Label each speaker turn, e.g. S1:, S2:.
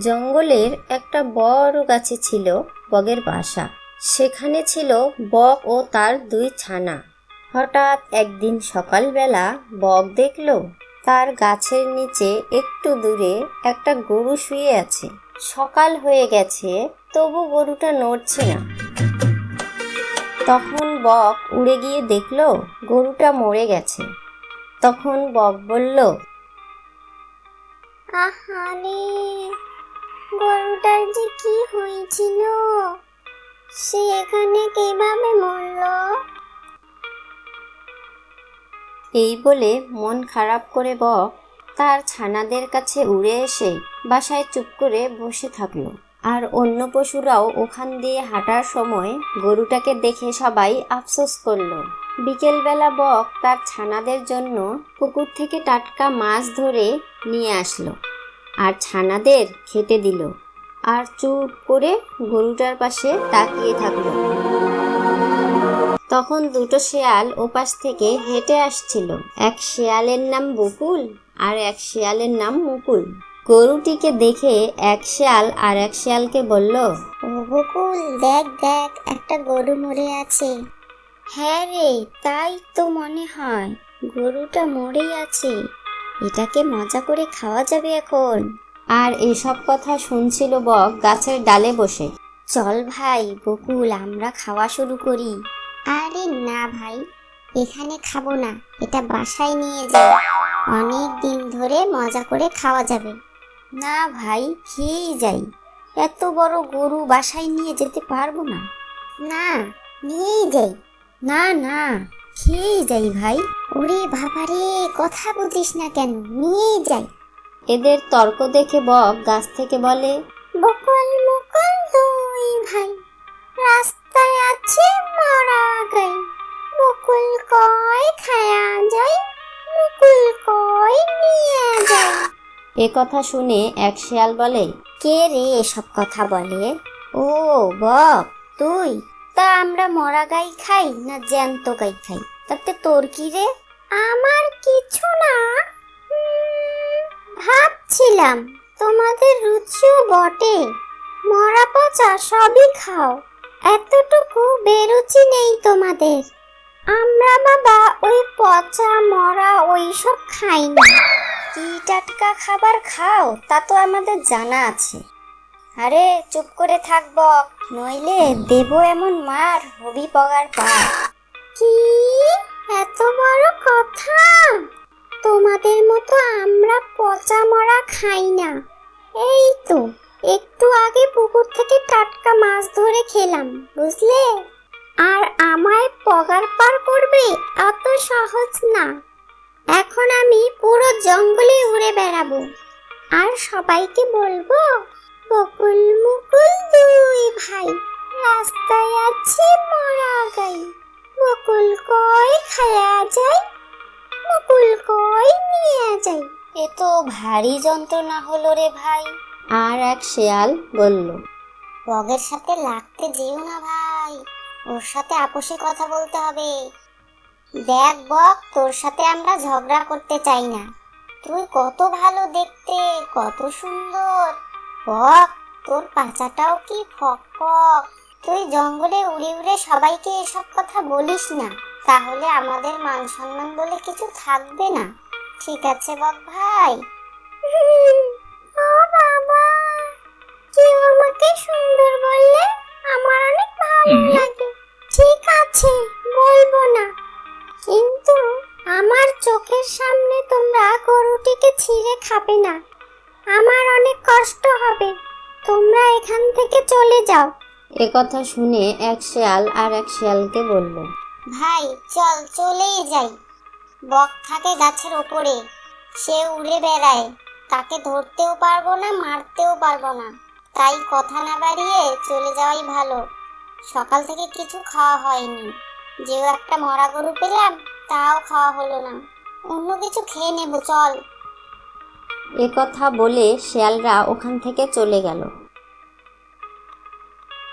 S1: জঙ্গলের একটা বড় গাছে ছিল বগের বাসা। সেখানে ছিল বক ও তার দুই ছানা। হঠাৎ একদিন সকালবেলা বক দেখল, তার গাছের নিচে একটু দূরে একটা গরু শুয়ে আছে। সকাল হয়ে গেছে, তবু গরুটা নড়ছে না। তখন বক উড়ে গিয়ে দেখল, গরুটা মরে গেছে। তখন বক বলল
S2: আহারে গরুটার যে কি হয়েছিল? সে এখানে কীভাবে মরলো?
S1: এই বলে মন খারাপ করে বক তার ছানাদের কাছে উড়ে এসে বাসায় চুপ করে বসে থাকল। আর অন্য পশুরাও ওখান দিয়ে হাঁটার সময় গরুটাকে দেখে সবাই আফসোস করল। বিকেলবেলা বক তার ছানাদের জন্য পুকুর থেকে টাটকা মাছ ধরে নিয়ে আসলো আর ছানাদের খেতে দিল আর চুপ করে গরুটার পাশে তাকিয়ে থাকল। তখন দুটো শেয়াল ওপাশ থেকে হেঁটে আসছিল। এক শেয়ালের নাম বকুল আর এক শেয়ালের নাম মুকুল। গরুটিকে দেখে এক শেয়াল আর এক শেয়ালকে বলল,
S2: ও বকুল, দেখ দেখ, একটা গরু মরে আছে। হ্যাঁ রে তাই তো মনে হয়। গরুটা মরেই আছে। এটাকে মজা করে খাওয়া যাবে এখন।
S1: আর এসব কথা শুনছিল বক গাছের ডালে বসে।
S2: চল ভাই বকুল আমরা খাওয়া শুরু করি। আরে না ভাই এখানে খাব না এটা বাসায় নিয়ে যাই অনেক দিন ধরে মজা করে খাওয়া যাবে। না ভাই খেয়েই যাই। এত বড় গরু বাসায় নিয়ে যেতে পারব না। না নিয়েই যাই। না না খেয়েই যাই ভাই? ওরে বাবারে কথা বুঝিস না কেন? নিয়েই যাই।
S1: এদের তর্ক দেখে বক গাছ থেকে বলে
S2: বকুল মুকুল দুই ভাই রাস্তায় আছে মরা গাই। বকুল কয় খায়া যায় মুকুল কয় নিয়ে যায়
S1: এ কথা শুনে এক শেয়াল বলে
S2: কে রে এসব কথা বলে? ও বক তুই? তা আমরা মরা গাই খাই না জ্যান্ত গাই খাই? তাতে তোর কি রে? আমার কিছু না। ভাবছিলাম তোমাদের রুচিও বটে। মরা পচা সবই খাও। এতটুকু বেরুচি নেই তোমাদের। আমরা বাবা ওই পচা, মরা ওই সব খাই না কি টাটকা খাবার খাও তা তো আমাদের জানা আছে। আরে, চুপ করে থাকব নইলে দেব এমন মার, হবি পগার পার কি? এত বড় কথা? তোমাদের মতো আমরা পচা মরা খাই না। এই তো, একটু আগে পুকুর থেকে টাটকা মাছ ধরে খেলাম, বুঝলে? আর আমায় পগার পার করবে অত সহজ না। এখন আমি পুরো জঙ্গলে উড়ে বেড়াবো। আর সবাইকে বলব বকুল মুকুল দুই ভাই। রাস্তায় আছে মরা গাই। বকুল কই খায়া যায়? মুকুল কই নিয়ে যায়? এ তো ভারী যন্ত্রণা হলো রে ভাই।
S1: আর এক শেয়াল বলল
S2: বগের সাথে লাগতে যেও না ভাই। ওর সাথে আপোষে কথা বলতে হবে। দেখ বক তোর সাথে আমরা ঝগড়া করতে চাই না। তুই কত ভালো দেখতে কত সুন্দর। বক তোর পাচাটাও কি ফক ফক তুই জঙ্গলে উড়ে উড়ে সবাইকে এসব কথা বলিস না। তাহলে আমাদের মান সম্মান বলে কিছু থাকবে না। ঠিক আছে বক ভাই? ও বাবা! কেউ আমাকে সুন্দর বললে আমার অনেক ভালো লাগে। ঠিক আছে বলব না। কিন্তু আমার চোখের সামনে তোমরা গরুটিকে ছিঁড়ে খাবে না। আমার অনেক কষ্ট হবে। তোমরা এখান থেকে চলে যাও।
S1: এ কথা শুনে এক শেয়াল আর এক শেয়ালকে বলল
S2: ভাই চল চলেই যাই। বক থাকে গাছের ওপরে। সে উড়ে বেড়ায়। তাকে ধরতেও পারব না মারতেও পারব না। তাই কথা না বাড়িয়ে চলে যাওয়াই ভালো। সকাল থেকে কিছু খাওয়া হয়নি। যেও একটা মরা গরু পেলাম তাও খাওয়া হলো না। অন্য কিছু খেয়ে নেব চল।
S1: কথা বলে শেয়ালরা ওখান থেকে চলে গেল।